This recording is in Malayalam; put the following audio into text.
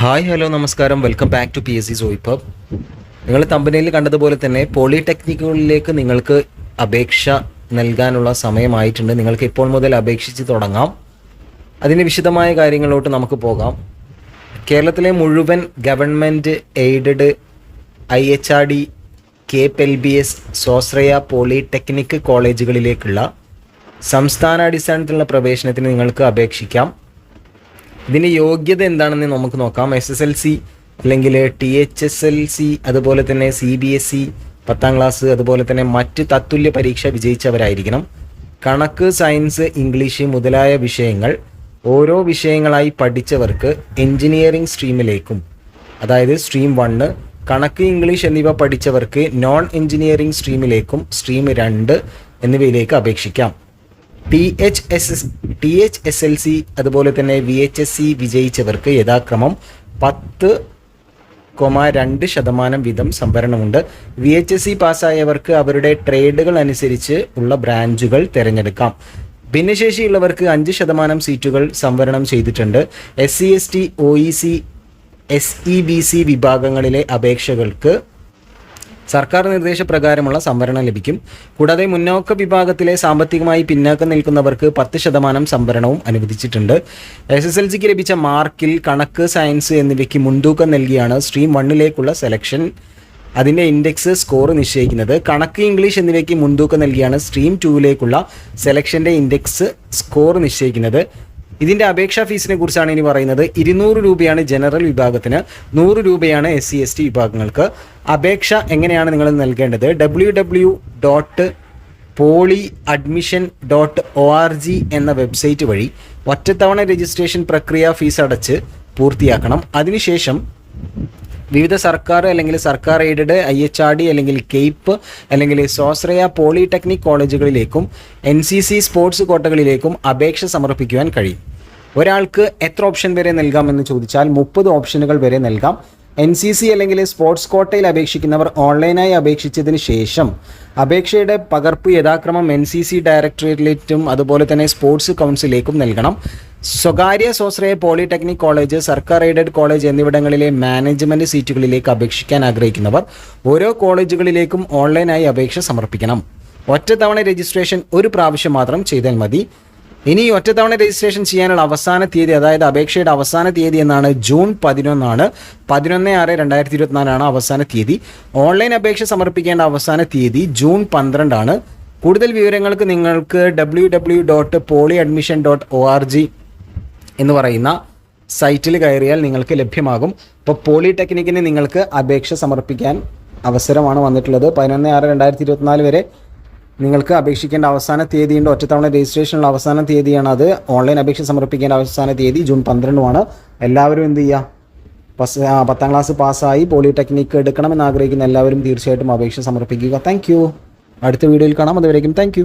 ഹായ് ഹലോ നമസ്കാരം. Welcome back to P S C സോയിപ്പബ് നിങ്ങൾ തമ്പനയിൽ കണ്ടതുപോലെ തന്നെ പോളിടെക്നിക്കുകളിലേക്ക് നിങ്ങൾക്ക് അപേക്ഷ നൽകാനുള്ള സമയമായിട്ടുണ്ട്. നിങ്ങൾക്ക് ഇപ്പോൾ മുതൽ അപേക്ഷിച്ച് തുടങ്ങാം. അതിന് വിശദമായ കാര്യങ്ങളിലോട്ട് നമുക്ക് പോകാം. കേരളത്തിലെ മുഴുവൻ government aided I H R D K L B S സ്വാശ്രയ പോളിടെക്നിക് കോളേജുകളിലേക്കുള്ള സംസ്ഥാനാടിസ്ഥാനത്തിലുള്ള പ്രവേശനത്തിന് നിങ്ങൾക്ക് അപേക്ഷിക്കാം. ഇതിന് യോഗ്യത എന്താണെന്ന് നമുക്ക് നോക്കാം. എസ് എസ് എൽ സി അല്ലെങ്കിൽ T H S L C അതുപോലെ തന്നെ സി ബി എസ് ഇ പത്താം ക്ലാസ് അതുപോലെ തന്നെ മറ്റ് തത്തുല്യ പരീക്ഷ വിജയിച്ചവരായിരിക്കണം. കണക്ക് സയൻസ് ഇംഗ്ലീഷ് മുതലായ വിഷയങ്ങൾ ഓരോ വിഷയങ്ങളായി പഠിച്ചവർക്ക് എഞ്ചിനീയറിംഗ് സ്ട്രീമിലേക്കും അതായത് സ്ട്രീം വണ്ണ് കണക്ക് ഇംഗ്ലീഷ് എന്നിവ പഠിച്ചവർക്ക് നോൺ എഞ്ചിനീയറിംഗ് സ്ട്രീമിലേക്കും സ്ട്രീം രണ്ട് എന്നിവയിലേക്ക് അപേക്ഷിക്കാം. T H S S T H S L C അതുപോലെ തന്നെ വി എച്ച് എസ് സി വിജയിച്ചവർക്ക് യഥാക്രമം പത്ത് കൊമ രണ്ട് ശതമാനം വീതം സംവരണമുണ്ട്. വി എച്ച് എസ് സി പാസ്സായവർക്ക് അവരുടെ ട്രേഡുകൾ അനുസരിച്ച് ഉള്ള ബ്രാഞ്ചുകൾ തിരഞ്ഞെടുക്കാം. ഭിന്നശേഷിയുള്ളവർക്ക് അഞ്ച് ശതമാനം സീറ്റുകൾ സംവരണം ചെയ്തിട്ടുണ്ട്. S C S T O E C S E B C വിഭാഗങ്ങളിലെ അപേക്ഷകൾക്ക് സർക്കാർ നിർദ്ദേശപ്രകാരമുള്ള സംവരണം ലഭിക്കും. കൂടാതെ മുന്നോക്ക വിഭാഗത്തിലെ സാമ്പത്തികമായി പിന്നാക്കം നിൽക്കുന്നവർക്ക് പത്ത് ശതമാനം സംവരണവും അനുവദിച്ചിട്ടുണ്ട്. എസ് എസ് എൽ സിക്ക് ലഭിച്ച മാർക്കിൽ കണക്ക് സയൻസ് എന്നിവയ്ക്ക് മുൻതൂക്കം നൽകിയാണ് സ്ട്രീം വണ്ണിലേക്കുള്ള സെലക്ഷൻ. അതിന്റെ ഇൻഡെക്സ് സ്കോർ നിശ്ചയിക്കുന്നത്. കണക്ക് ഇംഗ്ലീഷ് എന്നിവയ്ക്ക് മുൻതൂക്കം നൽകിയാണ് സ്ട്രീം ടൂവിലേക്കുള്ള സെലക്ഷന്റെ ഇൻഡെക്സ് സ്കോർ നിശ്ചയിക്കുന്നത്. ഇതിന്റെ അപേക്ഷാ ഫീസിനെ കുറിച്ചാണ് ഇനി പറയുന്നത്. ഇരുന്നൂറ് രൂപയാണ് ജനറൽ വിഭാഗത്തിന് നൂറ് രൂപയാണ് എസ് സി എസ് ടി വിഭാഗങ്ങൾക്ക്. അപേക്ഷ എങ്ങനെയാണ് നിങ്ങൾ നൽകേണ്ടത്? W W dot poly admission dot O R G എന്ന വെബ്സൈറ്റ് വഴി ഒറ്റത്തവണ രജിസ്ട്രേഷൻ പ്രക്രിയ ഫീസ് അടച്ച് പൂർത്തിയാക്കണം. അതിനുശേഷം വിവിധ സർക്കാർ അല്ലെങ്കിൽ സർക്കാർ aided I H R D അല്ലെങ്കിൽ കെയ്പ്പ് അല്ലെങ്കിൽ സ്വാശ്രയ പോളിടെക്നിക് കോളേജുകളിലേക്കും എൻ സി സി സ്പോർട്സ് കോട്ടകളിലേക്കും അപേക്ഷ സമർപ്പിക്കുവാൻ കഴിയും. ഒരാൾക്ക് എത്ര ഓപ്ഷൻ വരെ നൽകാമെന്ന് ചോദിച്ചാൽ മുപ്പത് ഓപ്ഷനുകൾ വരെ നൽകാം. എൻ സി സി അല്ലെങ്കിൽ സ്പോർട്സ് കോട്ടയിൽ അപേക്ഷിക്കുന്നവർ ഓൺലൈനായി അപേക്ഷിച്ചതിന് ശേഷം അപേക്ഷയുടെ പകർപ്പ് യഥാക്രമം എൻ സി സി ഡയറക്ടറേറ്റിലേറ്റും അതുപോലെ തന്നെ സ്പോർട്സ് കൗൺസിലേക്കും നൽകണം. സ്വകാര്യ സ്വാശ്രയ പോളിടെക്നിക് കോളേജ് സർക്കാർ എയ്ഡഡ് കോളേജ് എന്നിവിടങ്ങളിലെ മാനേജ്മെന്റ് സീറ്റുകളിലേക്ക് അപേക്ഷിക്കാൻ ആഗ്രഹിക്കുന്നവർ ഓരോ കോളേജുകളിലേക്കും ഓൺലൈനായി അപേക്ഷ സമർപ്പിക്കണം. ഒറ്റത്തവണ രജിസ്ട്രേഷൻ ഒരു പ്രാവശ്യം മാത്രം ചെയ്താൽ മതി. ഇനി ഒറ്റത്തവണ രജിസ്ട്രേഷൻ ചെയ്യാനുള്ള അവസാന തീയതി അതായത് അപേക്ഷയുടെ അവസാന തീയതി എന്നാണ് ജൂൺ പതിനൊന്നാണ്. പതിനൊന്ന് ആറ് രണ്ടായിരത്തി ഇരുപത്തിനാലാണ് അവസാന തീയതി. ഓൺലൈൻ അപേക്ഷ സമർപ്പിക്കേണ്ട അവസാന തീയതി ജൂൺ പന്ത്രണ്ടാണ്. കൂടുതൽ വിവരങ്ങൾക്ക് നിങ്ങൾക്ക് W W dot poly admission dot O R G എന്ന് പറയുന്ന സൈറ്റിൽ കയറിയാൽ നിങ്ങൾക്ക് ലഭ്യമാകും. ഇപ്പോൾ പോളിടെക്നിക്കിന് നിങ്ങൾക്ക് അപേക്ഷ സമർപ്പിക്കാൻ അവസരമാണ് വന്നിട്ടുള്ളത്. പതിനൊന്ന് ആറ് രണ്ടായിരത്തി ഇരുപത്തിനാല് വരെ നിങ്ങൾക്ക് അപേക്ഷിക്കേണ്ട അവസാന തീയതിയുണ്ട്. ഒറ്റത്തവണ രജിസ്ട്രേഷനുള്ള അവസാന തീയതിയാണ് അത്. ഓൺലൈൻ അപേക്ഷ സമർപ്പിക്കേണ്ട അവസാന തീയതി ജൂൺ പന്ത്രണ്ടുമാണ്. എല്ലാവരും എന്ത് ചെയ്യുക പസ് പത്താം ക്ലാസ് പാസ്സായി പോളിടെക്നിക്ക് എടുക്കണമെന്ന് ആഗ്രഹിക്കുന്ന എല്ലാവരും തീർച്ചയായിട്ടും അപേക്ഷ സമർപ്പിക്കുക. താങ്ക് അടുത്ത വീഡിയോയിൽ കാണാം. അതുവരേക്കും താങ്ക്